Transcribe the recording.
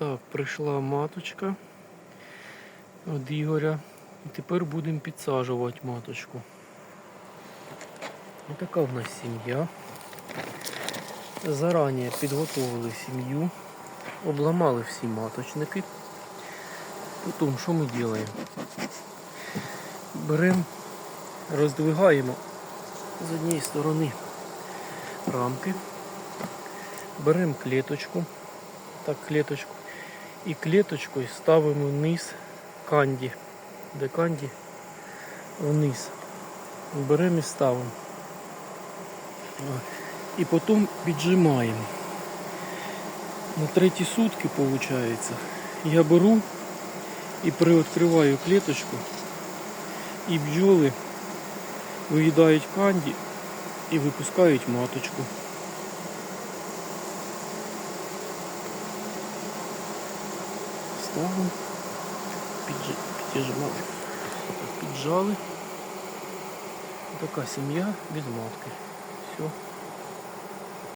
Так, прийшла маточка від Ігоря. І тепер будемо підсаджувати маточку. Ось така в нас сім'я. Зарані підготовили сім'ю, обламали всі маточники. Потім що ми робимо? Беремо, роздвигаємо з однієї сторони рамки, беремо клеточку, так, клеточку, і клеточкою ставимо вниз канді, де канді вниз. Беремо і ставимо. І потім піджимаємо. На треті сутки, виходить, я беру і приоткриваю клеточку, і бджоли виїдають канді і випускають маточку. Ставимо, підж... піджимали, піджали. Така сім'я без матки. Все.